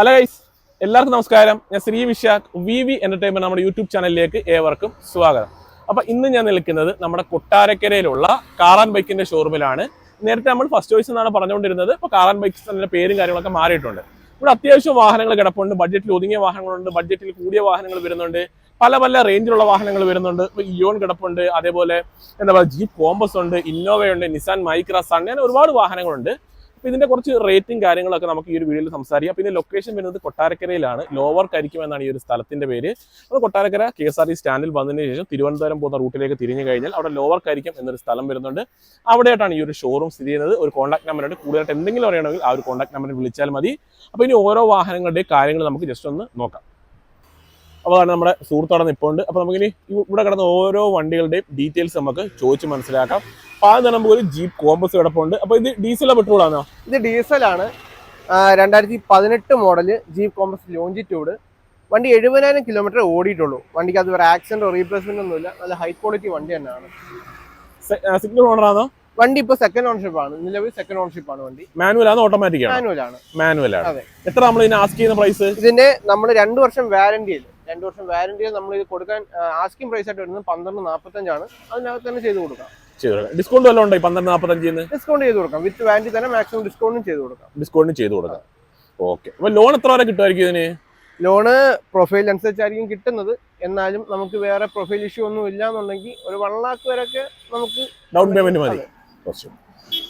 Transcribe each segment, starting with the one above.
Hello guys എല്ലാവർക്കും നമസ്കാരം. ഞാൻ Sri Vishakh V V entertainment നമ്മുടെ യൂട്യൂബ് ചാനലിലേക്ക് ഏവർക്കും സ്വാഗതം. അപ്പൊ ഇന്ന് ഞാൻ നിൽക്കുന്നത് നമ്മുടെ കൊട്ടാരക്കരയിലുള്ള കാറാൻ ബൈക്കിന്റെ ഷോറൂമിലാണ് നേരത്തെ നമ്മൾ ഫസ്റ്റ് ചോയ്സ് എന്നാണ് പറഞ്ഞുകൊണ്ടിരുന്നത്. ഇപ്പൊ കാറാൻ ബൈക്സ് തന്നെ പേരും കാര്യങ്ങളൊക്കെ മാറിയിട്ടുണ്ട്. ഇവിടെ അത്യാവശ്യം വാഹനങ്ങൾ കിടപ്പുണ്ട്. ബഡ്ജറ്റിൽ ഒതുങ്ങിയ വാഹനങ്ങളുണ്ട്. ബഡ്ജറ്റിൽ കൂടിയ വാഹനങ്ങൾ വരുന്നുണ്ട്. പല പല റേഞ്ചിലുള്ള വാഹനങ്ങൾ വരുന്നുണ്ട്. ഇപ്പോൾ ഇയോൺ കിടപ്പുണ്ട്. അതേപോലെ എന്താ പറയുക ജീപ്പ് കോമ്പസ് ഉണ്ട് ഇന്നോവയുണ്ട് നിസാൻ മൈക്രാസ് അങ്ങനെ ഒരുപാട് വാഹനങ്ങളുണ്ട്. അപ്പൊ ഇതിന്റെ കുറച്ച് റേറ്റും കാര്യങ്ങളൊക്കെ നമുക്ക് ഈ ഒരു വീഡിയോയിൽ സംസാരിക്കാം. പിന്നെ ലൊക്കേഷൻ വരുന്നത് കൊട്ടാരക്കരയിലാണ്. ലോവർ കരിക്കും എന്നാണ് ഈ ഒരു സ്ഥലത്തിന്റെ പേര്. അത് Kottarakkara K S R T സ്റ്റാൻഡിൽ വന്നതിന് ശേഷം തിരുവനന്തപുരം പോകുന്ന റൂട്ടിലേക്ക് തിരിഞ്ഞു കഴിഞ്ഞാൽ അവിടെ ലോവർ കരിക്കും എന്നൊരു സ്ഥലം വരുന്നുണ്ട്. അവിടെയായിട്ടാണ് ഈ ഒരു ഷോറൂം സ്ഥിതി ചെയ്യുന്നത്. ഒരു കോൺടാക്ട് നമ്പർ ഉണ്ട്. കൂടുതലായിട്ട് എന്തെങ്കിലും അറിയണമെങ്കിൽ ആ ഒരു കോൺടാക്ട് നമ്പറിൽ വിളിച്ചാൽ മതി. അപ്പോൾ ഇനി ഓരോ വാഹനങ്ങളുടെയും കാര്യങ്ങൾ നമുക്ക് ജസ്റ്റ് ഒന്ന് നോക്കാം. അപ്പോൾ അതാണ് നമ്മുടെ സുഹൃത്തോടെ നിൽപ്പുണ്ട് അപ്പോൾ നമുക്കിനി ഇവിടെ കിടന്ന ഓരോ വണ്ടികളുടെയും ഡീറ്റെയിൽസ് നമുക്ക് ചോദിച്ച് മനസ്സിലാക്കാം. ആദ്യം ഒരു ജീപ്പ് കോമ്പസ് കിടപ്പുണ്ട് അപ്പോൾ ഇത് ഡീസലോ പെട്രോൾ ആണോ? ഇത് ഡീസലാണ്. രണ്ടായിരത്തി പതിനെട്ട് മോഡൽ ജീപ്പ് കോമ്പസ് ലോഞ്ചിറ്റ്യൂഡ് വണ്ടി എഴുപതിനായിരം കിലോമീറ്റർ ഓടിയിട്ടുള്ളൂ. വണ്ടിക്ക് അത് ഒരു ആക്സിഡന്റോ റീപ്ലേസ്മെന്റ് ഒന്നുമില്ല. നല്ല ഹൈ ക്വാളിറ്റി വണ്ടി തന്നെയാണ്. സിംഗിൾ ഓണർ ആണോ? വണ്ടി ഇപ്പൊ സെക്കൻഡ് ഓണർഷിപ്പ് ആണ്. നിലവിൽ സെക്കൻഡ് ഓണർഷിപ്പ് ആണ് വണ്ടി. മാനുവൽ ആണോ ഓട്ടോമാറ്റിക് ആണോ? മാനുവൽ ആണ്. മാനുവൽ ആണ്. അതെ. എത്ര നമ്മൾ ഇതിന് ആസ്ക് ചെയ്യുന്ന പ്രൈസ് ഇതിന്റെ നമ്മൾ രണ്ടു വർഷം വാരണ്ടിയിൽ രണ്ടു വർഷം വാരണ്ടിയിൽ നമ്മൾ ഇത് കൊടുക്കാൻ ആസ്കിംഗ് പ്രൈസ് ആയിട്ട് വരുന്നത് പന്ത്രണ്ട് നാൽപ്പത്തഞ്ചാണ് അതിനകത്ത് തന്നെ ചെയ്ത് കൊടുക്കാം. ഡിസ്കൗണ്ട് വല്ലതും ഉണ്ടോ പന്ത്രണ്ട് നാൽപ്പത്തഞ്ചിന്ന് ഡിസ്കൗണ്ട് ചെയ്ത് കൊടുക്കാം. വിത്ത് വാണ്ടി തന്നെ മാക്സിമം ഡിസ്കൗണ്ടും ചെയ്ത് കൊടുക്കാം. ഡിസ്കൗണ്ടും ചെയ്ത് കൊടുക്കാം. ഓക്കെ അപ്പൊ ലോൺ എത്ര വരെ കിട്ടുമായിരിക്കും ഇതിന്? ലോണ് പ്രൊഫൈൽ അനുസരിച്ചായിരിക്കും കിട്ടുന്നത്. എന്നാലും നമുക്ക് വേറെ പ്രൊഫൈൽ ഇഷ്യൂ ഒന്നും ഇല്ല എന്നുണ്ടെങ്കിൽ ഒരു വൺ ലാക്ക് വരെയൊക്കെ നമുക്ക് ഡൗൺ പേയ്മെന്റ് മതി.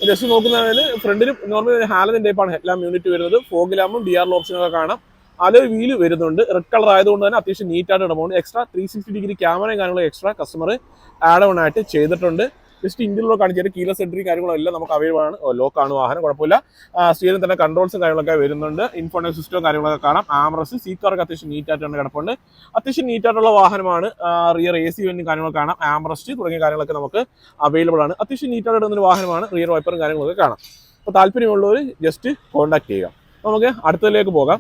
ജസ്റ്റ് നോക്കുന്ന ഫ്രണ്ടിൽ നോർമൽ ഹാലൻ ടൈപ്പാണ് ഹെഡ്ലാം യൂണിറ്റ് വരുന്നത്. ഫോഗിലാമും ഡി ആർ ഓപ്ഷനൊക്കെ കാണാം. അലൊരു വീൽ വരുന്നുണ്ട്. റെഡ് കളർ ആയതുകൊണ്ട് തന്നെ അത്യാവശ്യം നീറ്റായിട്ട് ഇടമുണ്ട് എക്സ്ട്രാ ത്രീ സിക്സ്റ്റി ഡിഗ്രി ക്യാമറയും കാര്യങ്ങളും എക്സ്ട്രാ കസ്റ്റമർ ആഡ് ഓൺ ആയിട്ട് ചെയ്തിട്ടുണ്ട്. ജസ്റ്റ് ഇന്ത്യയിലുള്ള കീലസ് എൻട്രി കാര്യങ്ങളും എല്ലാം നമുക്ക് അവൈലബിൾ ആണ്. ലോക്കാണ് വാഹനം കുഴപ്പമില്ല. സ്റ്റിയറിംഗ് തന്നെ കൺട്രോൾസും കാര്യങ്ങളൊക്കെ വരുന്നുണ്ട്. ഇൻഫോർമേഷൻ സിസ്റ്റവും കാര്യങ്ങളൊക്കെ കാണാം. ആംറസ് സീറ്ററൊക്കെ അത്യാവശ്യം നീറ്റായിട്ടാണ് കിടപ്പുണ്ട്. അത്യാവശ്യം നീറ്റായിട്ടുള്ള വാഹനമാണ്. റിയർ എ സി വെന്റും കാര്യങ്ങളൊക്കെ കാണാം. ആംറസ്റ്റ് തുടങ്ങിയ കാര്യങ്ങളൊക്കെ നമുക്ക് അവൈലബിൾ ആണ്. അത്യാവശ്യം നീറ്റായിട്ട് ഒരു വാഹനമാണ്. റിയർ വൈപ്പറും കാര്യങ്ങളൊക്കെ കാണാം. അപ്പോൾ താല്പര്യമുള്ളവർ ജസ്റ്റ് കോൺടാക്ട് ചെയ്യുക. നമുക്ക് അടുത്തതിലേക്ക് പോകാം.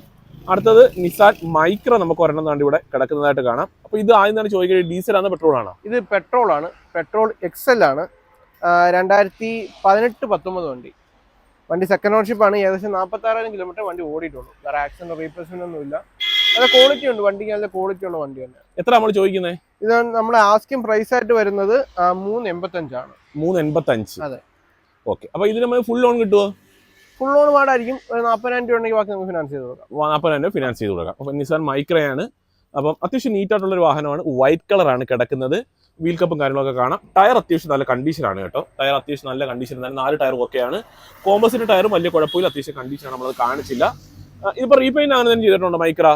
അടുത്തത് നിസാൻ മൈക്ര നമുക്ക് ഒരെണ്ണം ഇവിടെ കിടക്കുന്നതായിട്ട് കാണാം. അപ്പോൾ ഇത് ആദ്യം തന്നെ ചോദിക്കുന്നത് ഡീസൽ ആണ് പെട്രോൾ ആണോ? ഇത് പെട്രോൾ ആണ്. പെട്രോൾ എക്സൽ ആണ്. രണ്ടായിരത്തി പതിനെട്ട് പത്തൊമ്പത് വണ്ടി. വണ്ടി സെക്കൻഡ് ഓണർഷിപ്പ് ആണ്. ഏകദേശം നാൽപ്പത്തി ആറായിരം കിലോമീറ്റർ വണ്ടി ഓടിയിട്ടുള്ളൂ. വേറെ ആക്സിഡന്റ് റീപ്ലേസ്മെന്റ് ഒന്നും ഇല്ല. നല്ല ക്വാളിറ്റി ഉണ്ട്. വണ്ടിക്ക് നല്ല ക്വാളിറ്റി ഉള്ള വണ്ടി തന്നെ. എത്ര നമ്മൾ ചോദിക്കുന്നത് ഇത് നമ്മുടെ ആസ്കിംഗ് പ്രൈസ് ആയിട്ട് വരുന്നത് മൂന്ന് എൺപത്തഞ്ചാണ്. മൂന്ന് എൺപത്തഞ്ച്. അതെ. ഓക്കെ അപ്പൊ ഇതിന് നമ്മൾ ഫുൾ ലോൺ കിട്ടുമോ ഫുൾ ലോൺ വാടായിരിക്കും. ഒരു നാൽപ്പതിനായിരം രൂപ ഉണ്ടെങ്കിൽ ബാക്കി നമുക്ക് ഫിനാൻസ് ചെയ്ത് കൊടുക്കാം. നാൽപ്പതിനായിരം രൂപ ഫിനാൻസ് ചെയ്ത് കൊടുക്കാം. അപ്പം നിസാൻ മൈക്രയാണ് അപ്പം അത്യാവശ്യം നീറ്റായിട്ടുള്ള ഒരു വാഹനമാണ്. വൈറ്റ് കളറാണ് കിടക്കുന്നത്. വീൽ കപ്പും കാര്യങ്ങളൊക്കെ കാണാം. ടയർ അത്യാവശ്യം നല്ല കണ്ടീഷനാണ് കേട്ടോ. ടയർ അത്യാവശ്യം നല്ല കണ്ടീഷൻ തന്നെ നാല് ടയർ ഒക്കെയാണ് കോമ്പസിന്റെ ടയറും വലിയ കുഴപ്പമില്ല. അത്യാവശ്യം കണ്ടീഷനാണ് നമ്മളത് കാണിച്ചില്ല. ഇപ്പൊ ഇതിപ്പോ റീപെയിന്റ് അങ്ങനെ തന്നെ ചെയ്തിട്ടുണ്ടോ മൈക്ര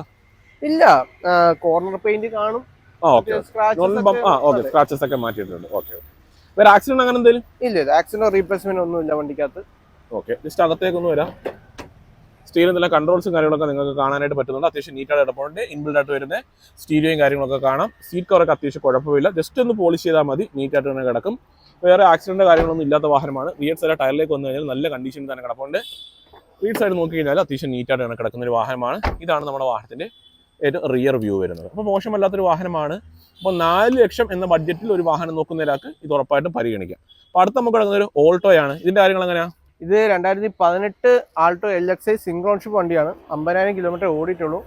ഇല്ല. കോർണർ പെയിന്റ് കാണും. സ്ക്രാച്ചസ് ഒക്കെ മാറ്റിയിട്ടുണ്ട്. ഓക്കെ വേറെ ആക്സിഡന്റ് അങ്ങനെ എന്തെങ്കിലും ഇല്ല ആക്സിഡന്റ് റീപ്ലേസ്മെന്റ് ഒന്നും ഇല്ല വണ്ടിക്കകത്ത്. ഓക്കെ ജസ്റ്റ് അകത്തേക്കൊന്ന് വരാം. സ്റ്റീലിൽ നല്ല കൺട്രോൾസും കാര്യങ്ങളൊക്കെ നിങ്ങൾക്ക് കാണാനായിട്ട് പറ്റുന്നുണ്ട്. അത്യാവശ്യം നീറ്റായിട്ട് ഇടപോണ്ട് ഇൻബിൽഡ് ആയിട്ട് വരുന്ന സ്റ്റീരിയോയും കാര്യങ്ങളൊക്കെ കാണാം. സീറ്റ് കവറൊക്കെ അത്യാവശ്യം കുഴപ്പമില്ല. ജസ്റ്റ് ഒന്ന് പോളിഷ് ചെയ്താൽ മതി. നീറ്റായിട്ട് തന്നെ കിടക്കും. വേറെ ആക്സിഡന്റ് കാര്യങ്ങളൊന്നും ഇല്ലാത്ത വാഹനമാണ്. റിയർ സൈഡ് ടയറിലേക്ക് വന്നു കഴിഞ്ഞാൽ നല്ല കണ്ടീഷനിൽ തന്നെ കിടപ്പുണ്ട്. റിയർ സൈഡ് നോക്കി കഴിഞ്ഞാൽ അത്യാവശ്യം നീറ്റായിട്ട് തന്നെ കിടക്കുന്ന ഒരു വാഹനമാണ്. ഇതാണ് നമ്മുടെ വാഹനത്തിന്റെ ഒരു റിയർ വ്യൂ വരുന്നത്. അപ്പോൾ മോശമല്ലാത്തൊരു വാഹനമാണ്. അപ്പോൾ നാല് ലക്ഷം എന്ന ബഡ്ജറ്റിൽ ഒരു വാഹനം നോക്കുന്ന ഇത് ഉറപ്പായിട്ടും പരിഗണിക്കാം. അപ്പോൾ അടുത്ത നമുക്ക് കിടക്കുന്ന ഒരു ഓൾട്ടോയാണ് ഇതിന്റെ കാര്യങ്ങൾ എങ്ങനെയാണ് ഇത് രണ്ടായിരത്തി പതിനെട്ട് ആൾട്ടോ എൽ എക്സ് ഐ സിംഗ്രോൺഷിപ്പ് വണ്ടിയാണ്. അമ്പതിനായിരം കിലോമീറ്റർ ഓടിയിട്ടുള്ളൂ.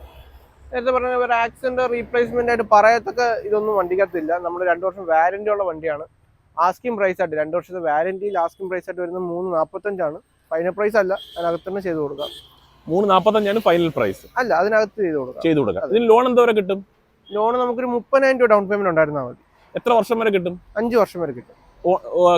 നേരത്തെ പറഞ്ഞ ഒരു ആക്സിഡന്റ് റീപ്ലേസ്മെന്റ് ആയിട്ട് പറയത്തക്ക ഇതൊന്നും വണ്ടിക്കകത്തില്ല. നമ്മൾ രണ്ട് വർഷം വാരന്റി ഉള്ള വണ്ടിയാണ്. ആസ്കിംഗ് പ്രൈസ് ആയിട്ട് രണ്ട് വർഷത്തെ വാരന്റി ആസ്കിംഗ് പ്രൈസ് ആയിട്ട് വരുന്നത് മൂന്ന് നാൽപ്പത്തഞ്ചാണ് ഫൈനൽ പ്രൈസ് അല്ല അതിനകത്ത് തന്നെ ചെയ്ത് കൊടുക്കാം. മൂന്ന് നാൽപ്പത്തഞ്ചാണ് ഫൈനൽ പ്രൈസ് അല്ല അതിനകത്ത് ചെയ്ത് കൊടുക്കാം. ചെയ്ത് കൊടുക്കാം. ഇതിന് ലോൺ എന്തോരെ കിട്ടും? ലോൺ നമുക്കൊരു മുപ്പതിനായിരം രൂപ ഡൗൺ പേയ്മെന്റ് ഉണ്ടായിരുന്നാൽ മതി. എത്ര വർഷം വരെ കിട്ടും? അഞ്ച് വർഷം വരെ കിട്ടും.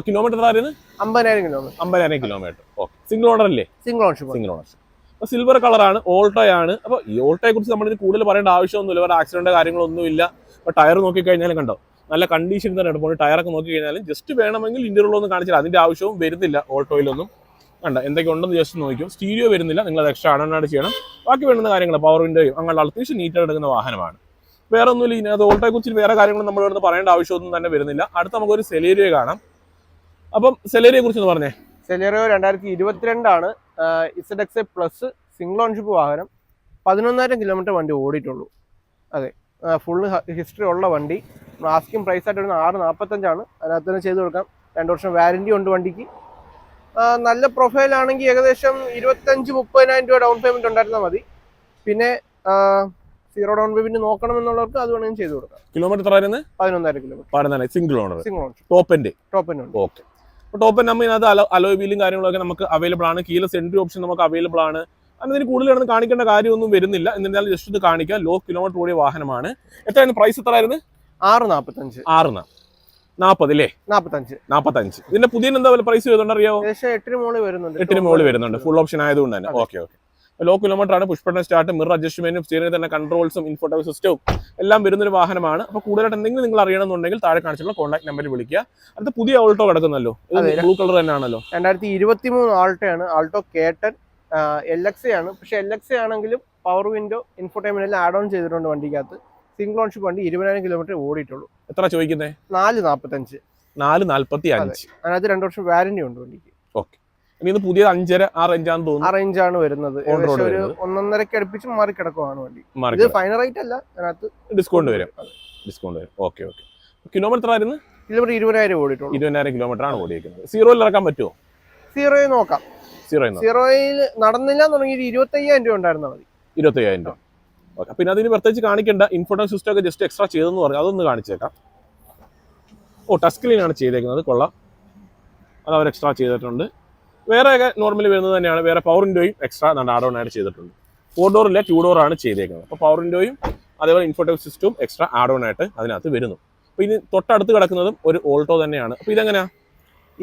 കിലോമീറ്റർ ആയിരുന്നു അമ്പതിനായിരം കിലോമീറ്റർ അമ്പതിനായിരം കിലോമീറ്റർ ഓക്കെ സിംഗിൾ ഓണർ അല്ലേ? സിംഗിൾ ഓണർഷിപ്പ് സിംഗിൾ ഓണർ അപ്പോൾ സിൽവർ കളറാണ് ഓൾട്ടോയാണ് അപ്പോൾ ഈ ഓൾട്ടോയെ കുറിച്ച് നമ്മൾ കൂടുതൽ പറയേണ്ട ആവശ്യമൊന്നുമില്ല. വേറെ ആക്സിഡന്റ് കാര്യങ്ങളൊന്നുമില്ല. അപ്പോൾ ടയർ നോക്കിക്കഴിഞ്ഞാലും കണ്ടോ? നല്ല കണ്ടീഷൻ തന്നെ എടുപ്പോൾ ടയറൊക്കെ നോക്കിക്കഴിഞ്ഞാലും ജസ്റ്റ് വേണമെങ്കിൽ ഇന്റർവ്യൂ ഒന്ന് കാണിച്ചാൽ അതിന്റെ ആവശ്യവും വരുന്നില്ല ഓൾട്ടോയിലൊന്നും കണ്ട? എന്തൊക്കെ ഉണ്ടെന്ന് ജസ്റ്റ് നോക്കും സ്റ്റീരിയോ വരുന്നില്ല. നിങ്ങൾ അത് എക്സ്ട്രാ അണനാട് ചെയ്യണം. ബാക്കി വേണ്ടുന്ന കാര്യങ്ങൾ പവർ വിൻഡോയും അങ്ങനെയുള്ള അത്യാവശ്യം നീറ്റായിട്ട് എടുക്കുന്ന വാഹനമാണ്. വേറെ ഒന്നുമില്ല ഇതിനകത്ത് ഓൾട്ടോയെ കുറിച്ച് വേറെ കാര്യങ്ങളും നമ്മൾ ഇവിടുന്ന് പറയേണ്ട ആവശ്യമൊന്നും തന്നെ വരുന്നില്ല. അടുത്ത നമുക്കൊരു സെലേരിയ കാണാം. അപ്പം സെലേരിയെ കുറിച്ച് പറഞ്ഞേ. സെലേറിയോ രണ്ടായിരത്തി ഇരുപത്തിരണ്ടാണ് Z X A plus single ownership വാഹനം പതിനൊന്നായിരം കിലോമീറ്റർ വണ്ടി ഓടിയിട്ടുള്ളൂ. അതെ. ഫുള്ള് ഹിസ്റ്ററി ഉള്ള വണ്ടി. ആസ്കിങ് പ്രൈസ് ആയിട്ട് വരുന്ന ആറ് നാൽപ്പത്തഞ്ചാണ് അതിനകത്ത് തന്നെ ചെയ്ത് കൊടുക്കാം. രണ്ട് വർഷം വാരണ്ടി ഉണ്ട് വണ്ടിക്ക്. നല്ല പ്രൊഫൈലാണെങ്കിൽ ഏകദേശം ഇരുപത്തഞ്ച് മുപ്പതിനായിരം രൂപ ഡൗൺ പേയ്മെന്റ് ഉണ്ടായിരുന്നാൽ മതി. പിന്നെ സീറോ ഡൗൺ പേയ്മെന്റ് നോക്കണം എന്നുള്ളവർക്ക് അത് വേണമെങ്കിൽ ചെയ്തു കൊടുക്കാം. കിലോമീറ്റർ എത്ര പതിനൊന്നായിരം kilometre single owner single owner top end top end okay അപ്പോൾ ടോപ്പ് എൻഡ് നമ്മൾ ഇതിനകത്ത് അലോ അലോയ് വീലും കാര്യങ്ങളൊക്കെ നമുക്ക് അവൈലബിൾ ആണ്. കീലസ് എൻട്രി ഓപ്ഷൻ നമുക്ക് അവൈലബിൾ ആണ്. അതിന് കൂടുതൽ കിടന്ന് കാണിക്കേണ്ട കാര്യമൊന്നും വരുന്നില്ല. എന്നിരുന്നാലും ജസ്റ്റ് ഇത് കാണിക്കാം ലോ കിലോമീറ്റർ കൂടിയ വാഹനമാണ്. എത്രയായിരുന്നു പ്രൈസ് എത്ര ആയിരുന്നു? ആറ് നാൽപ്പത്തഞ്ച് ആറ് നാൽപ്പത് അല്ലേ നാപ്പത്തഞ്ച്. നാൽപ്പത്തഞ്ച് ഇതിന്റെ പുതിയ എന്താ പ്രൈസ് ഏകദേശം എട്ടിന് മുകളിൽ വരുന്നുണ്ട് എട്ടിന് മുകളിൽ വരുന്നുണ്ട്. ഫുൾ ഓപ്ഷൻ ആയതുകൊണ്ട് തന്നെ. ഓക്കെ ഓക്കെ ലോ കിലോമീറ്റർ ആണ് പുഷ്പട്ടൻ സ്റ്റാർട്ട് മിറർ അഡ്ജസ്റ്റ്മെന്റും സ്റ്റിയറിംഗ് തന്നെ കൺട്രോൾസും ഇൻഫോട്ടോ സിസ്റ്റവും എല്ലാം വരുന്ന ഒരു വാഹനമാണ്. അപ്പോൾ കൂടുതലായിട്ട് എന്തെങ്കിലും നിങ്ങൾ അറിയണമെന്നുണ്ടെങ്കിൽ താഴെ കാണിച്ചുള്ള കോൺടാക്ട് നമ്പറിൽ വിളിക്കുക. അടുത്ത പുതിയ ഓൾട്ടോ കിടക്കുന്നല്ലോ. ബ്ലൂ കളർ തന്നെയാണല്ലോ. രണ്ടായിരത്തി ഇരുപത്തി മൂന്ന് ആൾട്ടോയാണ് ആൾട്ടോ കേട്ടൻ എൽ എക്സ് ആണ്. പക്ഷെ എൽ എക്സ് ആണെങ്കിലും പവർ വിൻഡോ ഇൻഫോടൈൻമെന്റ് എല്ലാം ആഡ് ഓൺ ചെയ്തിട്ടുണ്ട് വണ്ടിക്കകത്ത്. സിംഗിൾ ഓൺഷിപ്പ് വണ്ടി ഇരുപതിനായിരം കിലോമീറ്റർ ഓടിയിട്ടുള്ളൂ. എത്ര ചോദിക്കുന്നത് നാല് നാൽപ്പത്തഞ്ച് നാല് നാല്പത്തി അഞ്ച് അതിനകത്ത് രണ്ട് വർഷം വാരന്റി ഉണ്ട് വണ്ടിക്ക്. ഓക്കെ ഇനി പുതിയത് അഞ്ചര ആ റേഞ്ചാന്ന് ആ തോന്നുന്നു. റേഞ്ച് ആണ് വരുന്നത്. ഒരു. ഒന്നൊന്നരക്ക് അടുപ്പിച്ച് മാറി കിടക്കുവാണ് വണ്ടി ഇത് ഫൈനൽ റേറ്റ് അല്ല അതിനകത്ത് ഡിസ്കൗണ്ട് വരും. ഡിസ്കൗണ്ട് വരും. ഓക്കെ ഓക്കെ കിലോമീറ്റർ ആയിരുന്നു? കിലോമീറ്റർ ഇരുപതിനായിരം ഓടിയിട്ടുള്ളൂ. ഇരുപതിനായിരം കിലോമീറ്റർ ആണ് ഓടിയിരിക്കുന്നത്. സീറോയിൽ ഇറക്കാൻ പറ്റുമോ സീറോയിൽ നോക്കാം. സീറോ സീറോയിൽ നടന്നില്ല തുടങ്ങി ഇരുപത്തി അയ്യായിരം രൂപ ഉണ്ടായിരുന്നാൽ മതി. ഇരുപത്തയ്യായിരം രൂപ. ഓക്കെ പിന്നെ അതിന് പ്രത്യേകിച്ച് കാണിക്കേണ്ട. ഇൻഫോർട്ടൻ സിസ്റ്റം ഒക്കെ ജസ്റ്റ് എക്സ്ട്രാ ചെയ്തെന്ന് പറഞ്ഞു അതൊന്ന് കാണിച്ചേക്കാം. ഓ ടച്ച് സ്ക്രീൻ ആണ് ചെയ്തേക്കുന്നത്. കൊള്ളാം. അത് അവർ എക്സ്ട്രാ ചെയ്തിട്ടുണ്ട്. വേറെ ഒക്കെ നോർമലി വരുന്നത് തന്നെയാണ്. വേറെ പവർ വിൻഡോയും എക്സ്ട്രാ ആഡ് ഓൺ ആയിട്ട് ചെയ്തിട്ടുണ്ട്. ഫോർ ഡോറില്ല ടു ഡോർ ആണ് ചെയ്തേക്കുന്നത്. അപ്പോൾ പവർ വിൻഡോയും അതേപോലെ ഇൻഫോട്ടോ സിസ്റ്റവും എക്സ്ട്രാ ആഡ് ഓൺ ആയിട്ട് അതിനകത്ത് വരുന്നു. അപ്പോൾ ഇനി തൊട്ടടുത്ത് കിടക്കുന്നതും ഒരു ഓൾട്ടോ തന്നെയാണ്. അപ്പോൾ ഇതെങ്ങനെയാ?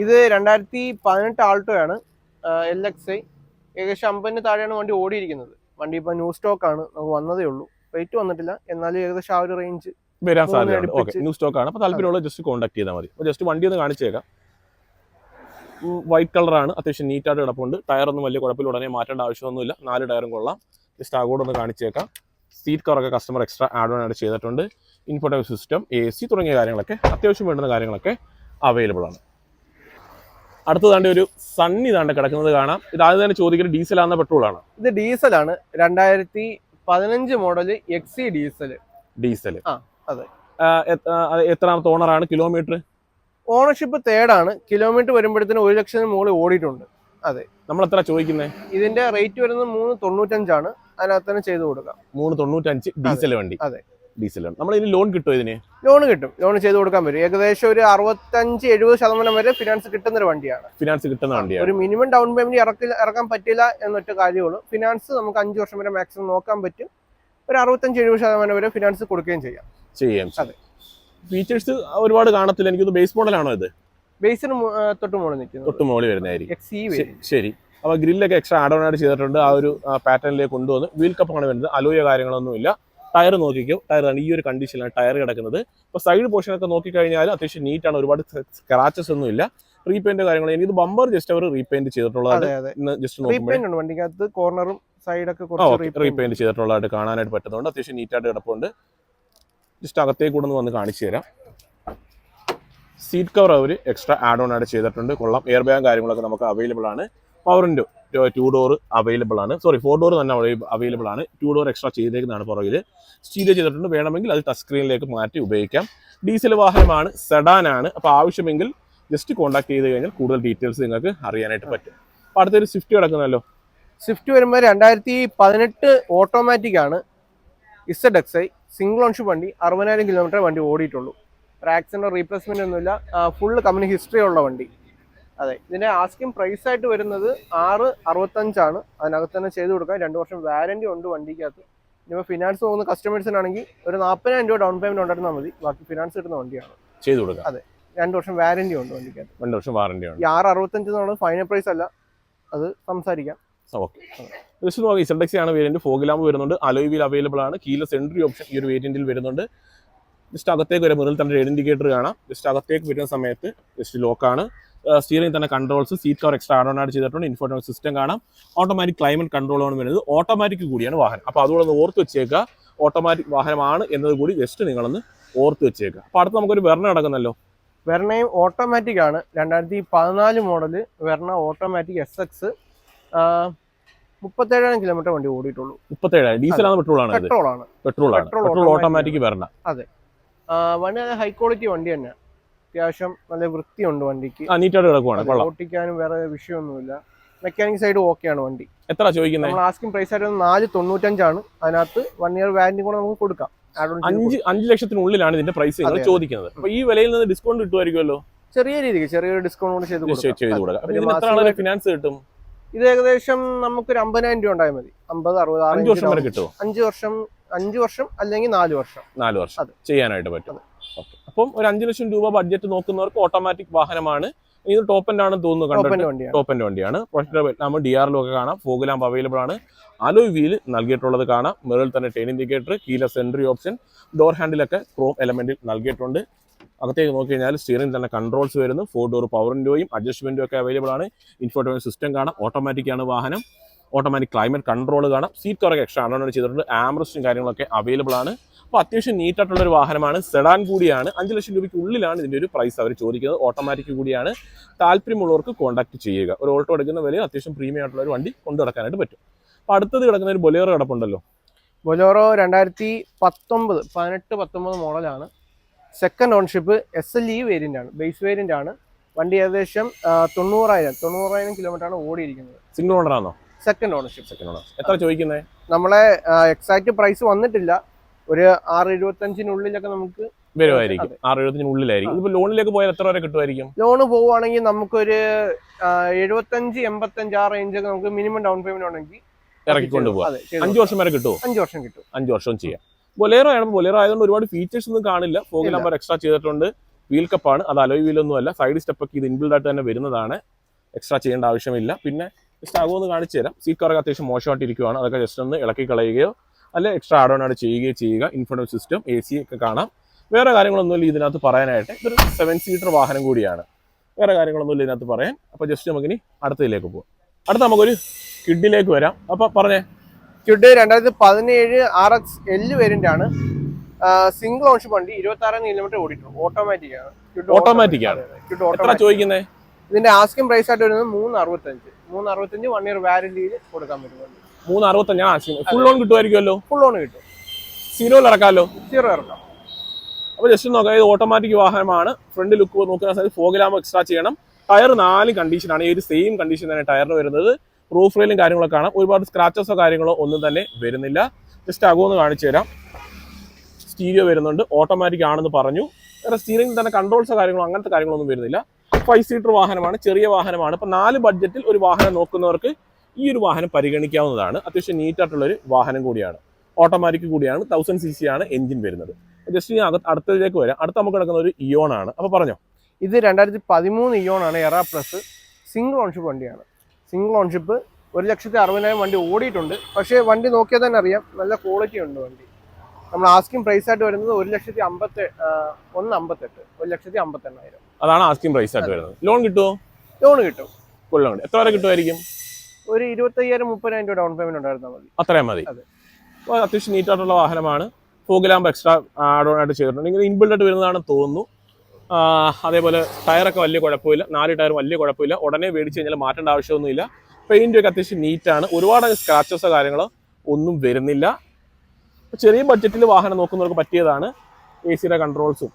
ഇത് രണ്ടായിരത്തി പതിനെട്ട് ആണ്. എൽ എക്സ് ഐ ഏകദേശം അമ്പതിന് താഴെയാണ് വണ്ടി ഓടിയിരിക്കുന്നത്. വണ്ടി ഇപ്പോൾ ന്യൂ സ്റ്റോക്ക് ആണ്. നമുക്ക് വന്നതേ ഉള്ളൂ. റേറ്റ് വന്നിട്ടില്ല. എന്നാലും ഏകദേശം ആ ഒരു റേഞ്ച് വരാൻ സാധ്യത സാധ്യതയുണ്ട്. ഓക്കെ ന്യൂ സ്റ്റോക്ക് ആണ്. അപ്പോൾ താല്പര്യമുള്ള ജസ്റ്റ് കോൺടാക്ട് ചെയ്താൽ മതി. അപ്പോൾ ജസ്റ്റ് വണ്ടി ഒന്ന് കാണിച്ചേക്കാം വൈറ്റ് കളറാണ് അത്യാവശ്യം നീറ്റായിട്ട് കിടപ്പുണ്ട്. ടയറൊന്നും വലിയ കുഴപ്പമില്ല. ഉടനെ മാറ്റേണ്ട ആവശ്യമൊന്നുമില്ല. നാല് ടയറും കൊള്ളാം. ജസ്റ്റ് ആഗോഡ് ഒന്ന് കാണിച്ചേക്കാം. സീറ്റ് കവറൊക്കെ കസ്റ്റമർ എക്സ്ട്രാ ആഡ് ഓൺ ആയിട്ട് ചെയ്തിട്ടുണ്ട്. ഇൻഫോട്ടോ സിസ്റ്റം എ സി തുടങ്ങിയ കാര്യങ്ങളൊക്കെ അത്യാവശ്യം വേണ്ടുന്ന കാര്യങ്ങളൊക്കെ അവൈലബിൾ ആണ്. അടുത്തതാണ്ട് ഒരു സണ്ണി താണ്ട് കിടക്കുന്നത് കാണാം. ഇത് ആദ്യം തന്നെ ചോദിക്കുന്നത് ഡീസലാണെന്ന പെട്രോളാണ് ഇത് ഡീസലാണ് രണ്ടായിരത്തി പതിനഞ്ച് മോഡൽ എക്സി ഡീസൽ ഡീസൽ ആ, അതെ. എത്രാമത്തെ ഓണറാണ് കിലോമീറ്റർ ഓണർഷിപ്പ് തേർഡാണ് കിലോമീറ്റർ വരുമ്പോഴത്തേനും ഒരു ലക്ഷത്തിന് മുകളിൽ ഓടിയിട്ടുണ്ട്. അതെ. നമ്മൾ എത്ര ചോദിക്കുന്നത് ഇതിന്റെ റേറ്റ് വരുന്നത് മൂന്ന് തൊണ്ണൂറ്റഞ്ചാണ്. അതിനകത്ത് തന്നെ ചെയ്ത് കൊടുക്കാം. മൂന്ന് തൊണ്ണൂറ്റഞ്ച് ഡീസൽ വണ്ടി. അതെ. ഡീസൽ നമ്മൾ ഇതിന് ലോൺ കിട്ടുമോ ഇതിന്? ലോൺ കിട്ടും. ലോൺ ചെയ്ത് കൊടുക്കാൻ പറ്റും. ഏകദേശം ഒരു അറുപത്തഞ്ച് എഴുപത് ശതമാനം വരെ ഫിനാൻസ് കിട്ടുന്ന ഒരു വണ്ടിയാണ്. ഫിനാൻസ് കിട്ടുന്ന വണ്ടിയാണ്. ഒരു മിനിമം ഡൗൺ പേയ്മെന്റ് ഇറക്കി ഇറക്കാൻ പറ്റില്ല എന്നൊരു കാര്യമുള്ളൂ. ഫിനാൻസ് നമുക്ക് അഞ്ച് വർഷം വരെ മാക്സിമം നോക്കാൻ പറ്റും. ഒരു അറുപത്തഞ്ച് എഴുപത് ശതമാനം വരെ ഫിനാൻസ് കൊടുക്കുകയും ചെയ്യാം. ചെയ്യാം. അതെ. ഫീച്ചേഴ്സ് ഒരുപാട് കാണത്തില്ല. എനിക്കൊന്ന് ബേസ് മോഡലാണോ ഇത്? ബേസിന് തൊട്ട് മുകളിൽ നിൽക്കുന്നത്. തൊട്ട് മുകളിൽ വരുന്നതായിരിക്കും. ശ- ശരി. അപ്പൊ ഗ്രില്ലൊക്കെ എക്സ്ട്രാ ആഡ് ഓൺ ആയിട്ട് ചെയ്തിട്ടുണ്ട്. ആ ഒരു പാറ്റേണിലേക്ക് കൊണ്ടുവന്ന് വീൽ കപ്പാണ് വരുന്നത്. അലോയ കാര്യങ്ങളൊന്നുമില്ല. ടയർ നോക്കിക്കോ. ടയർ ആണ് ഈ ഒരു കണ്ടീഷനിലാണ് ടയർ കിടക്കുന്നത്. അപ്പോൾ സൈഡ് പോർഷൻ ഒക്കെ നോക്കിക്കഴിഞ്ഞാൽ അത്യാവശ്യം നീറ്റാണ് ഒരുപാട് സ്ക്രാച്ചസ് ഒന്നും ഇല്ല. റീപെയിന്റ് കാര്യങ്ങൾ എനിക്ക് ബമ്പർ ജസ്റ്റ് അവർ റീപെയിന്റ് ചെയ്തിട്ടുള്ളതാണ് ജസ്റ്റ് റീപെയിന്റ് വണ്ടിക്കകത്ത് കോർണറും സൈഡൊക്കെ റീപെയിന്റ് ചെയ്തിട്ടുള്ളതായിട്ട് കാണാനായിട്ട് പറ്റുന്നുണ്ട്. അത്യാവശ്യം നീറ്റായിട്ട് കിടപ്പുണ്ട്. ജസ്റ്റ് അകത്തേക്ക് കൂടെ ഒന്ന് വന്ന് കാണിച്ചു തരാം. സീറ്റ് കവർ അവർ എക്സ്ട്രാ ആഡ് ഓൺ ആയിട്ട് ചെയ്തിട്ടുണ്ട്. കൊള്ളാം. എയർ ബാഗ് കാര്യങ്ങളൊക്കെ നമുക്ക് അവൈലബിൾ ആണ്. പവർ പവറിന്റെ ടു ഡോർ അവൈലബിൾ ആണ്. സോറി ഫോർ ഡോർ തന്നെ അവൈലബിൾ ആണ്. ടു ഡോർ എക്സ്ട്രാ ചെയ്തേക്കുന്നതാണ് പുറകിൽ സ്റ്റീരിയോ ചെയ്തിട്ടുണ്ട്. വേണമെങ്കിൽ അത് ടച്ച് സ്ക്രീനിലേക്ക് മാറ്റി ഉപയോഗിക്കാം. ഡീസൽ വാഹനമാണ് സെഡാൻ ആണ്. അപ്പോൾ ആവശ്യമെങ്കിൽ ജസ്റ്റ് കോൺടാക്ട് ചെയ്ത് കഴിഞ്ഞാൽ കൂടുതൽ ഡീറ്റെയിൽസ് നിങ്ങൾക്ക് അറിയാനായിട്ട് പറ്റും. അപ്പോൾ അടുത്തൊരു സ്വിഫ്റ്റ് കിടക്കുന്നല്ലോ. സ്വിഫ്റ്റ് വരുമ്പോൾ രണ്ടായിരത്തി പതിനെട്ട് ഓട്ടോമാറ്റിക് ആണ്. ഇസഡ് സിംഗിൾ ഓൺഷിപ്പ് വണ്ടി അറുപതിനായിരം കിലോമീറ്റർ വണ്ടി ഓടിയിട്ടുള്ളൂ. ഒരു ആക്സിഡന്റോ റീപ്ലേസ്മെന്റ് ഒന്നുമില്ല. ഫുൾ കമ്പനി ഹിസ്റ്ററി ഉള്ള വണ്ടി. അതെ ഇതിന്റെ ആസ്കിംഗ് പ്രൈസ് ആയിട്ട് വരുന്നത് ആറ് അറുപത്തഞ്ചാണ്. അതിനകത്ത് തന്നെ ചെയ്ത് കൊടുക്കാം. രണ്ട് വർഷം വാരന്റി ഉണ്ട് വണ്ടിക്കകത്ത്. ഇനിയിപ്പോൾ ഫിനാൻസ് പോകുന്ന കസ്റ്റമേഴ്സിനാണെങ്കിൽ ഒരു നാൽപ്പതിനായിരം രൂപ ഡൗൺ പേയ്മെന്റ് ഉണ്ടായിരുന്നാൽ മതി. ബാക്കി ഫിനാൻസ് കിട്ടുന്ന വണ്ടിയാണ്. ചെയ്ത് കൊടുക്കാം. അതെ രണ്ട് വർഷം വാരന്റി ഉണ്ട് വണ്ടിക്കകത്ത്. രണ്ട് വർഷം വാറണ്ടി ഉണ്ട്. ഈ ആറ് അറുപത്തഞ്ച് എന്നുള്ളത് ഫൈനൽ പ്രൈസ് അല്ല. അത് സംസാരിക്കാം. ഓക്കെ. ജസ്റ്റ് നോക്കി ഇസഡെക്സി ആണ് വേരിയന്റ് ഫോഗിലാമ്പ് വരുന്നുണ്ട്. അലോയ് അവൈലബിൾ ആണ്. കീലസ് എൻട്രി ഓപ്ഷൻ ഈ ഒരു വേരിയന്റിൽ വരുന്നുണ്ട്. ജസ്റ്റ് അകത്തേക്ക് വരെ മുതൽ തന്നെ ഇൻഡിക്കേറ്റർ കാണാം. ജസ്റ്റ് അകത്തേക്ക് വരുന്ന സമയത്ത് ജസ്റ്റ് ലോക്കാണ് സ്റ്റിയറിംഗ് തന്നെ controls seat cover extra add on ആയിട്ട് ചെയ്തിട്ടുണ്ട്. ഇൻഫോർട്ടോൺ സിസ്റ്റം കാണാം. ഓട്ടോമാറ്റിക് ക്ലൈമറ്റ് കൺട്രോളാണ് വരുന്നത്. ഓട്ടോമാറ്റിക് കൂടിയാണ് വാഹനം. അപ്പോൾ അതുകൊണ്ട് ഓർത്ത് വെച്ചേക്കുക. ഓട്ടോമാറ്റിക് വാഹനമാണ് എന്നത് കൂടി ജസ്റ്റ് നിങ്ങളൊന്ന് ഓർത്ത് വെച്ചേക്കുക. അപ്പോൾ അടുത്ത് നമുക്കൊരു വെർണ നടക്കുന്നല്ലോ. വെർണയും ഓട്ടോമാറ്റിക് ആണ്. രണ്ടായിരത്തി പതിനാല് model Verna automatic S X മുപ്പത്തേഴായിരം kilometre വണ്ടി ഓടിയിട്ടുള്ളൂ. മുപ്പത്തേഴായിരം. ഡീസലാണ് പെട്രോൾ ആണ് ഇത്? പെട്രോൾ ആണ് പെട്രോൾ പെട്രോൾ ഓട്ടോമാറ്റിക്. വരണ. അതെ. വണ്ടി നല്ല ഹൈ ക്വാളിറ്റി വണ്ടി തന്നെ. അത്യാവശ്യം നല്ല വൃത്തിയുണ്ട് വണ്ടിക്ക്. നീറ്റായിട്ട് കിടക്കുവാണ്. ഓട്ടിക്കാനും വേറെ വിഷയമൊന്നുമില്ല. മെക്കാനിക് സൈഡ് ഓക്കെയാണ് വണ്ടി. എത്ര ചോദിക്കുന്നത് നമ്മൾ ആസ്കിംഗ് പ്രൈസ് ആയിട്ട് നാല് തൊണ്ണൂറ്റഞ്ചാണ്. അതിനകത്ത് വൺ ഇയർ വാരണ്ടി കൂടെ നമുക്ക് കൊടുക്കാം. അഞ്ച് അഞ്ച് ലക്ഷത്തിനുള്ളിലാണ് ഇതിന്റെ പ്രൈസ് നിങ്ങൾ ചോദിക്കുന്നത്. അപ്പൊ ഈ വിലയിൽ നിന്ന് ഡിസ്കൗണ്ട് കിട്ടുമായിരിക്കുമല്ലോ? ചെറിയ രീതിക്ക് ചെറിയൊരു ഡിസ്കൗണ്ട് കൂടെ ചെയ്ത് കൊടുക്കാം. ഫിനാൻസ് കിട്ടും? ഇത് ഏകദേശം നമുക്കൊരു അമ്പതിനായിരം രൂപ ഉണ്ടായാൽ മതി. അമ്പത് അറുപത് അഞ്ചു വർഷം വരെ കിട്ടുമോ? അഞ്ച് വർഷം അഞ്ച് വർഷം അല്ലെങ്കിൽ നാല് വർഷം. നാല് വർഷം. അത്. ചെയ്യാനായിട്ട് പറ്റും. അപ്പം ഒരു അഞ്ച് ലക്ഷം രൂപ ബഡ്ജറ്റ് നോക്കുന്നവർക്ക് ഓട്ടോമാറ്റിക് വാഹനമാണ്. ഇത് ടോപ്പ് എൻഡ് ആണെന്ന് തോന്നുന്നു ടോപ്പ് എൻഡ് വണ്ടിയാണ്. നമ്മൾ ഡി ആറിലും ഒക്കെ കാണാം. ഫോഗ് ലാമ്പ് അവൈലബിൾ ആണ്. അലോയ് വീൽ നൽകിയിട്ടുള്ളത് കാണാം. മെറിൽ തന്നെ turn indicator keyless entry option door ഹാൻഡിലൊക്കെ chrome എലമെന്റിൽ നൽകിയിട്ടുണ്ട്. അകത്തേക്ക് നോക്കി കഴിഞ്ഞാൽ സ്റ്റിയറിംഗ് തന്നെ കൺട്രോൾസ് വരുന്നു. ഫോർ ഡോർ പവർ വിൻഡോയും അഡ്ജസ്റ്റ്മെന്റും ഒക്കെ അവൈലബിൾ ആണ്. ഇൻഫോർട്ടോമെന്റ് സിസ്റ്റം കാണാം. ഓട്ടോമാറ്റിക് ആണ് വാഹനം. ഓട്ടോമാറ്റിക് ക്ലൈമറ്റ് കൺട്രോൾ കാണാം. സീറ്റ് കവറൊക്കെ എക്സ്ട്രാ അഡോൺ ചെയ്തിട്ടുണ്ട്. ആംബ്രസ്റ്റും കാര്യങ്ങളൊക്കെ അവൈലബിൾ ആണ്. അപ്പോൾ അത്യാവശ്യം നീറ്റായിട്ടുള്ള ഒരു വാഹനമാണ്. സെഡാൻ കൂടിയാണ്. അഞ്ച് ലക്ഷം രൂപയ്ക്ക് ഉള്ളിലാണ് ഇതിന്റെ ഒരു പ്രൈസ് അവർ ചോദിക്കുന്നത്. ഓട്ടോമാറ്റിക് കൂടിയാണ്. താല്പര്യമുള്ളവർക്ക് കോൺടാക്ട് ചെയ്യുക. ഒരു ഓൾട്ടോ എടുക്കുന്ന വിലയിൽ അത്യാവശ്യം പ്രീമിയം ആയിട്ടുള്ള ഒരു വണ്ടി കൊണ്ടു നടക്കാനായിട്ട് പറ്റും. അപ്പോൾ അടുത്തത് കിടക്കുന്ന ഒരു ബൊലേറോ കിടപ്പുണ്ടല്ലോ. ബൊലോറോ രണ്ടായിരത്തി പത്തൊമ്പത് പതിനെട്ട് പത്തൊമ്പത് മോഡലാണ് second ownership S L E variant ആണ് ബേസ് വേരിയന്റ് ആണ്. വണ്ടി ഏകദേശം തൊണ്ണൂറായിരം തൊണ്ണൂറായിരം കിലോമീറ്റർ ആണ് ഓടിയിരിക്കുന്നത്. സിംഗിൾ ഓണർ ആണോ? സെക്കൻഡ് ഓണർഷിപ്പ് സെക്കൻഡ് ഓണർ എത്ര ചോദിക്കുന്നത് നമ്മളെ എക്സാക്ട് പ്രൈസ് വന്നിട്ടില്ല. ഒരു ആറ് എഴുപത്തഞ്ചിനുള്ളിലൊക്കെ നമുക്ക് വരുമായിരിക്കും ആറ് എഴുപത്തിനുള്ളിലായിരിക്കും ഇതിപ്പോൾ ലോണിലേക്ക് പോയാൽ എത്ര വരെ കിട്ടുമായിരിക്കും ലോൺ പോവുകയാണെങ്കിൽ നമുക്കൊരു എഴുപത്തഞ്ച് എൺപത്തഞ്ച് ആ റേഞ്ചൊക്കെ നമുക്ക് മിനിമം ഡൗൺ പേയ്മെന്റ് ഉണ്ടെങ്കിൽ ഇറക്കിക്കൊണ്ട് പോവാം അഞ്ച് വർഷം വരെ കിട്ടുമോ അഞ്ച് വർഷം കിട്ടും. അഞ്ച് വർഷം ചെയ്യാം. ബൊലേറോ ആണ്. ബൊലേറോ ആയതുകൊണ്ട് ഒരുപാട് ഫീച്ചേഴ്സ് ഒന്നും കാണില്ല. ഫോഗ് നമ്പർ എക്സ്ട്രാ ചെയ്തിട്ടുണ്ട്. വീൽ കപ്പാണ് അത് അലോയ് വീലൊന്നും അല്ല. സൈഡ് സ്റ്റെപ്പ് ഒക്കെ ഇത് ഇൻബിൽഡ് ആയിട്ട് തന്നെ വരുന്നതാണ്. എക്സ്ട്രാ ചെയ്യേണ്ട ആവശ്യമില്ല. പിന്നെ ജസ്റ്റ് ആകുമെന്ന് കാണിച്ചു തരാം. സീറ്റ് കവറൊക്കെ അത്യാവശ്യം മോശമായിട്ട് ഇരിക്കുവാണ് അതൊക്കെ ജസ്റ്റ് ഒന്ന് ഇളക്കി കളയുകയോ അല്ലെ എക്സ്ട്രാ ആഡ് ഓൺ ആയിട്ട് ചെയ്യുകയോ ചെയ്യുക. ഇൻഫോർമേഷൻ സിസ്റ്റം എ സി ഒക്കെ കാണാം. വേറെ കാര്യങ്ങളൊന്നുമില്ല ഇതിനകത്ത് പറയാനായിട്ട്. ഇതൊരു സെവൻ സീറ്റർ വാഹനം കൂടിയാണ്. വേറെ കാര്യങ്ങളൊന്നുമില്ല ഇതിനകത്ത് പറയാൻ. അപ്പോൾ ജസ്റ്റ് നമുക്കിനി അടുത്തതിലേക്ക് പോകാം അടുത്ത നമുക്കൊരു കിഡിലേക്ക് വരാം. അപ്പോൾ പറഞ്ഞേ ക്യുഡ് രണ്ടായിരത്തി പതിനേഴ് ആർ എക്സ് എൽ വേരിയന്റ് ആണ്. സിംഗിൾ ഓൺഷിപ്പ് വണ്ടി ഇരുപത്തി ആറായിരം കിലോമീറ്റർ ഓടിയിട്ടു ഓട്ടോമാറ്റിക് ആണ്. ഓട്ടോമാറ്റിക് ആണ്. എത്ര. ചോദിക്കുന്നത് ഇതിന്റെ ആസ്കിംഗ് പ്രൈസ് ആയിട്ട് വരുന്നത് മൂന്ന് അറുപത്തഞ്ച് മൂന്ന് അറുപത്തഞ്ച് വൺ ഇയർ വാരന്റിയിൽ കൊടുക്കാൻ പറ്റുന്നുണ്ട് മൂന്ന് അറുപത്തഞ്ചാണ് ആസ്കിംഗ് ഫുൾ ലോൺ കിട്ടുമായിരിക്കുമല്ലോ? ഫുൾ ലോൺ കിട്ടും. സീറോ ഇറക്കാമല്ലോ? സീറോ ഇറക്കാം. അപ്പോൾ ജസ്റ്റ് നോക്കാം. ഇത് ഓട്ടോമാറ്റിക് വാഹനമാണ്. ഫ്രണ്ട് ലുക്ക് നോക്കുന്ന സമയത്ത് ഫോഗിലാമ എക്സ്ട്രാ ചെയ്യണം. ടയർ നാല് കണ്ടീഷനാണ് ഈ ഒരു സെയിം കണ്ടീഷൻ തന്നെ ടയറിന് വരുന്നത്. റൂഫ് റെയിലും കാര്യങ്ങളൊക്കെ കാണാം. ഒരുപാട് സ്ക്രാച്ചസോ കാര്യങ്ങളോ ഒന്നും തന്നെ വരുന്നില്ല. ജസ്റ്റ് അകമെന്ന് കാണിച്ചു തരാം. സ്റ്റീരിയോ വരുന്നുണ്ട്. ഓട്ടോമാറ്റിക് ആണെന്ന് പറഞ്ഞു. വേറെ സ്റ്റീറിംഗിൽ തന്നെ കൺട്രോൾസോ കാര്യങ്ങളോ അങ്ങനത്തെ കാര്യങ്ങളൊന്നും വരുന്നില്ല. ഫൈവ് സീറ്റർ വാഹനമാണ്. ചെറിയ വാഹനമാണ്. ഇപ്പം നാല് ബഡ്ജറ്റിൽ ഒരു വാഹനം നോക്കുന്നവർക്ക് ഈ ഒരു വാഹനം പരിഗണിക്കാവുന്നതാണ്. അത്യാവശ്യം നീറ്റായിട്ടുള്ളൊരു വാഹനം കൂടിയാണ്. ഓട്ടോമാറ്റിക് കൂടിയാണ്. തൗസൻഡ് സി സി ആണ് എഞ്ചിൻ വരുന്നത്. ജസ്റ്റ് ഞാൻ അടുത്തതിലേക്ക് വരാം. അടുത്ത നമുക്ക് കിടക്കുന്ന ഒരു ഇയോൺ ആണ്. അപ്പോൾ പറഞ്ഞോ? ഇത് രണ്ടായിരത്തി പതിമൂന്ന് ഇയോൺ ആണ്. എറ പ്ലസ് സിംഗിൾ ഓൺഷിപ്പ് വണ്ടിയാണ്. സിംഗിൾ ഓൺഷിപ്പ് ഒരു ലക്ഷത്തി അറുപതിനായിരം വണ്ടി ഓടിയിട്ടുണ്ട്. പക്ഷേ വണ്ടി നോക്കിയാൽ തന്നെ അറിയാം നല്ല ക്വാളിറ്റി ഉണ്ട് വണ്ടി. നമ്മൾ ആസ്കിംഗ് പ്രൈസ് ആയിട്ട് വരുന്നത് ഒരു ലക്ഷത്തി അമ്പത്തി ഒന്ന് അമ്പത്തെട്ട് ഒരു ലക്ഷത്തി അമ്പത്തെണ്ണായിരം. അതാണ് ആസ്കിംഗ് പ്രൈസ് ആയിട്ട് വരുന്നത്. ലോൺ കിട്ടുമോ ലോൺ കിട്ടും. കൊല്ലം എത്ര വരെ കിട്ടുമായിരിക്കും? ഒരു ഇരുപത്തയ്യായിരം മുപ്പതിനായിരം രൂപ ഡൗൺ പേയ്മെന്റ് ഉണ്ടായിരുന്നാൽ മതി. അത്രയും മതി. അത്യാവശ്യം നീറ്റായിട്ടുള്ള വാഹനമാണ്. ഫോഗിലാകുമ്പോൾ എക്സ്ട്രാ ആഡ് ഓൺ ആയിട്ട് ചെയ്തിട്ടുണ്ട്. ഇങ്ങനെ ഇൻബിൽഡ് ആയിട്ട് വരുന്നതാണെന്ന് തോന്നുന്നു. അതേപോലെ ടയറൊക്കെ വലിയ കുഴപ്പമില്ല. നാല് ടയർ വലിയ കുഴപ്പമില്ല. ഉടനെ മേടിച്ച് കഴിഞ്ഞാൽ മാറ്റേണ്ട ആവശ്യമൊന്നുമില്ല. പെയിന്റ് ഒക്കെ അത്യാവശ്യം നീറ്റാണ് ഒരുപാട് സ്ക്രാച്ചസോ കാര്യങ്ങളോ ഒന്നും വരുന്നില്ല. ചെറിയ ബഡ്ജറ്റിൽ വാഹനം നോക്കുന്നവർക്ക് പറ്റിയതാണ്. എ സിയുടെ കൺട്രോൾസും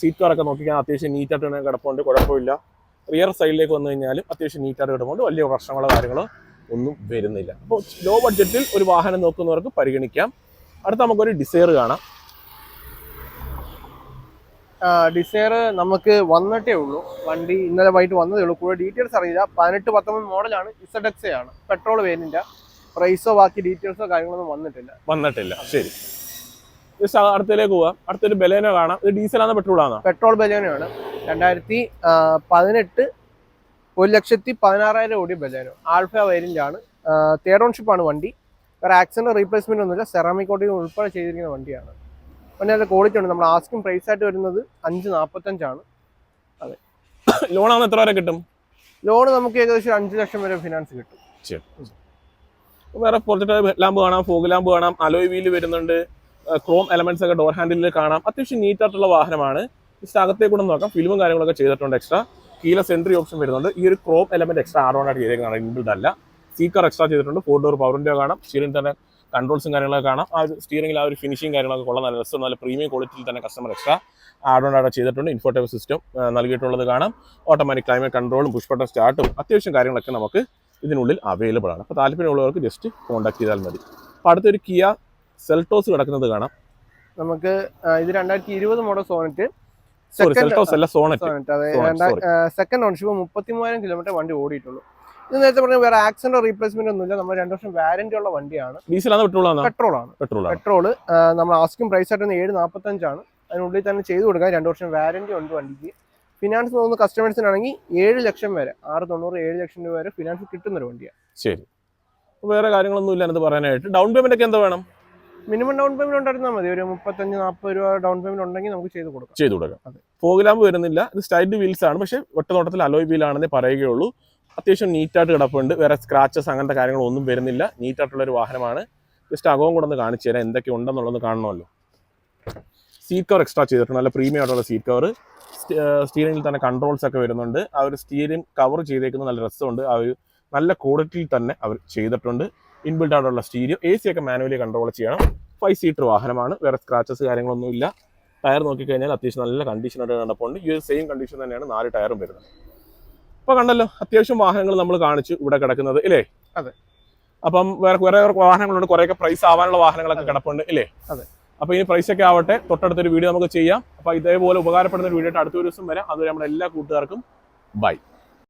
സീറ്റ് കവറൊക്കെ നോക്കിക്കാൻ അത്യാവശ്യം നീറ്റായിട്ട് കിടപ്പുണ്ട്. കുഴപ്പമില്ല. റിയർ സൈഡിലേക്ക് വന്നു കഴിഞ്ഞാൽ അത്യാവശ്യം നീറ്റായിട്ട് കിടപ്പുണ്ട്. വലിയ പ്രശ്നങ്ങളോ കാര്യങ്ങളോ ഒന്നും വരുന്നില്ല. അപ്പോൾ ലോ ബഡ്ജറ്റിൽ ഒരു വാഹനം നോക്കുന്നവർക്ക് പരിഗണിക്കാം. അടുത്ത നമുക്കൊരു ഡിസൈർ കാണാം. ഡിസയർ നമുക്ക് വന്നിട്ടേ ഉള്ളൂ. വണ്ടി ഇന്നലെ വൈകിട്ട് വന്നതേ ഉള്ളൂ. കൂടുതൽ ഡീറ്റെയിൽസ് അറിയില്ല. പതിനെട്ട് പത്തൊമ്പത് മോഡലാണ് ഇസഡ് എക്സ് ആണ്. പെട്രോൾ വേരിന്റെ പ്രൈസോ ബാക്കി ഡീറ്റെയിൽസോ കാര്യങ്ങളൊന്നും വന്നിട്ടില്ല. വന്നിട്ടില്ല. ശരി. അടുത്തേക്ക് പോവാം. അടുത്തൊരു ബലേനോ കാണാം. ഇത് ഡീസലാണോ പെട്രോൾ ആണോ? പെട്രോൾ ബലേനോയാണ് രണ്ടായിരത്തി പതിനെട്ട് ഒരു ലക്ഷത്തി പതിനാറായിരം കോടി ബലേനോ ആൽഫ വേരിന്റെ ആണ്. തേർഡ് ഓൺഷിപ്പ് ആണ് വണ്ടി. വേറെ ആക്സിഡന്റ് റീപ്ലേസ്മെന്റ് ഒന്നുമില്ല. സെറാമിക് കോട്ടിങ് ഉൾപ്പെടെ ചെയ്തിരിക്കുന്ന വണ്ടിയാണ്. പിന്നെ അതിന്റെ ക്വാളിറ്റി ഉണ്ട്. നമ്മൾ ആസ്കിങ് പ്രൈസ് ആയിട്ട് വരുന്നത് അഞ്ച് നാൽപ്പത്തഞ്ചാണ് ലോണാണ് എത്ര വരെ കിട്ടും? ലോൺ നമുക്ക് ഏകദേശം അഞ്ച് ലക്ഷം വരെ ഫിനാൻസ് കിട്ടും. വേറെ പുറത്തിട്ട് ലാമ്പ് കാണാം ഫോഗ് ലാമ്പ് കാണാം അലോയ് വീൽ വരുന്നുണ്ട്. ക്രോം എലമെന്റ്സ് ഒക്കെ ഡോർ ഹാൻഡിലിൽ കാണാം. അത്യാവശ്യം നീറ്റ് ആയിട്ടുള്ള വാഹനമാണ്. ജസ്റ്റ് അകത്തേക്ക് കൂടെ നോക്കാം. ഫിലിമും കാര്യങ്ങളൊക്കെ ചെയ്തിട്ടുണ്ട് എക്സ്ട്രാ കീല സെൻട്രി ഓപ്ഷൻ വരുന്നുണ്ട്. ഈ ഒരു chrome element extra add on ആയിട്ട് ചെയ്തേക്കാണ് ഇൻബിൽഡ് അല്ല സീക്കർ എക്സ്ട്രാ ചെയ്തിട്ടുണ്ട് ഫോർ ഡോർ പവറിന്റെ കാണാം. സ്റ്റിയറിംഗ് തന്നെ കൺട്രോൾസും കാര്യങ്ങളൊക്കെ കാണാം. ആ ഒരു സ്റ്റിയറിംഗിൽ ആ ഒരു ഫിനിഷിംഗ് കാര്യങ്ങളൊക്കെ കൊള്ളാം. നല്ല രസം നല്ല പ്രീമിയം ക്വാളിറ്റിയിൽ തന്നെ കസ്റ്റമർ എക്സ്ട്രാ ആഡ് ഓൺ ആയിട്ട് ചെയ്തിട്ടുണ്ട്. ഇൻഫോട്ടേവ് സിസ്റ്റം നൽകിയിട്ടുള്ളത് കാണാം. ഓട്ടോമാറ്റിക് ക്ലൈമറ്റ് കൺട്രോളും പുഷ്പട്ട സ്റ്റാർട്ടും അത്യാവശ്യം കാര്യങ്ങളൊക്കെ നമുക്ക് ഇതിനുള്ളിൽ അവൈലബിൾ ആണ്. അപ്പോൾ താല്പര്യമുള്ളവർക്ക് ജസ്റ്റ് കോൺടാക്ട് ചെയ്താൽ മതി. അപ്പോൾ അടുത്തൊരു കിയ സെൽട്ടോസ് കിടക്കുന്നത് കാണാം. നമുക്ക് ഇത് രണ്ടായിരത്തി ഇരുപത് മോഡൽ സോണറ്റ് സെക്കൻഡ് സെൽട്ടോസ് അല്ല സോണറ്റ് സോണറ്റ് അതെ. Sonnet, sorry. സെക്കൻഡ് ഓൺഷിപ്പ് മുപ്പത്തി മൂവായിരം കിലോമീറ്റർ വണ്ടി ഓടിയിട്ടുള്ളൂ. ഇത് നേരത്തെ പറഞ്ഞ വേറെ ആക്സിഡന്റ് റീപ്ലേസ്മെന്റ് ഒന്നുമില്ല. നമ്മൾ രണ്ട് വർഷം വാരന്റി ഉള്ള വണ്ടിയാണ്. ഡീസലാണ് പെട്രോളാണോ? പെട്രോൾ ആണ്. പെട്രോൾ പെട്രോൾ നമ്മൾ ആസ്കിംഗ് പ്രൈസ് ആയിട്ട് ഏഴ് നാൽപ്പത്തഞ്ചാണ് അതിനുള്ളിൽ തന്നെ ചെയ്തു കൊടുക്കാം. രണ്ട് വർഷം വാരന്റി ഉണ്ട് വണ്ടിക്ക്. ഫിനാൻസ് പോകുന്ന കസ്റ്റമേഴ്സിനാണെങ്കിൽ ഏഴ് ലക്ഷം വരെ ആറ് തൊണ്ണൂറ് ഏഴ് ലക്ഷം രൂപ വരെ ഫിനാൻസ് കിട്ടുന്ന ഒരു വണ്ടിയാണ്. ശരി. വേറെ കാര്യങ്ങളൊന്നും ഇല്ല എന്ന് പറയാനായിട്ട്. ഡൗൺ പേയ്മെന്റ് ഒക്കെ എന്താ വേണം? മിനിമം ഡൗൺ പേയ്മെന്റ് ഉണ്ടായിരുന്നാൽ മതി. ഒരു മുപ്പത്തഞ്ച് നാൽപ്പത് രൂപ ഡൗൺ പേയ്മെന്റ് ഉണ്ടെങ്കിൽ നമുക്ക് ചെയ്ത് കൊടുക്കാം. ചെയ്തു കൊടുക്കാം. അതെ. ഫോഗിലാമ്പ് വരുന്നില്ല. ഇത് സ്റ്റൈഡ് വീൽസ് ആണ്. പക്ഷേ ഒറ്റനോട്ടത്തിൽ അലോയ് വീലാണെന്നേ പറയുകയുള്ളൂ. അത്യാവശ്യം നീറ്റായിട്ട് കിടപ്പുണ്ട്. വേറെ സ്ക്രാച്ചസ് അങ്ങനത്തെ കാര്യങ്ങളൊന്നും വരുന്നില്ല. നീറ്റായിട്ടുള്ളൊരു വാഹനമാണ്. ജസ്റ്റ് അകവും കൂടെ ഒന്ന് കാണിച്ചു തരാം. എന്തൊക്കെ ഉണ്ടെന്നുള്ളത് കാണണമല്ലോ. സീറ്റ് കവർ എക്സ്ട്രാ ചെയ്തിട്ടുണ്ട്. നല്ല പ്രീമിയം ആയിട്ടുള്ള സീറ്റ് കവർ സ്റ്റീറിംഗിൽ തന്നെ കൺട്രോൾസ് ഒക്കെ വരുന്നുണ്ട്. ആ ഒരു സ്റ്റീറിംഗ് കവർ ചെയ്തേക്കുന്ന നല്ല രസമുണ്ട്. ആ ഒരു നല്ല ക്വാളിറ്റിയിൽ തന്നെ അവർ ചെയ്തിട്ടുണ്ട്. ഇൻബിൽഡ് ആയിട്ടുള്ള സ്റ്റീരിയോ എ സി ഒക്കെ മാനുവലി കൺട്രോൾ ചെയ്യണം. ഫൈവ് സീറ്റർ വാഹനമാണ്. വേറെ സ്ക്രാച്ചസ് കാര്യങ്ങളൊന്നും ഇല്ല ടയർ നോക്കിക്കഴിഞ്ഞാൽ അത്യാവശ്യം നല്ല കണ്ടീഷനായിട്ട് കണ്ടപ്പോൾ ഈ ഒരു സെയിം കണ്ടീഷൻ തന്നെയാണ് നാല് ടയറും വരുന്നത്. അപ്പോൾ കണ്ടല്ലോ അത്യാവശ്യം വാഹനങ്ങൾ നമ്മൾ കാണിച്ചു ഇവിടെ കിടക്കുന്നത് ഇല്ലേ? അതെ. അപ്പം വേറെ വേറെ വാഹനങ്ങളുണ്ട് കുറേയൊക്കെ പ്രൈസ് ആവാനുള്ള വാഹനങ്ങളൊക്കെ കിടപ്പുണ്ട് ഇല്ലേ? അതെ. അപ്പൊ ഇനി പ്രൈസ് ഒക്കെ ആവട്ടെ തൊട്ടടുത്തൊരു വീഡിയോ നമുക്ക് ചെയ്യാം. അപ്പൊ ഇതേപോലെ ഉപകാരപ്പെടുന്ന ഒരു വീഡിയോ അടുത്ത ഒരു ദിവസം വരാം. അതുവരെ നമ്മുടെ എല്ലാ കൂട്ടുകാർക്കും ബൈ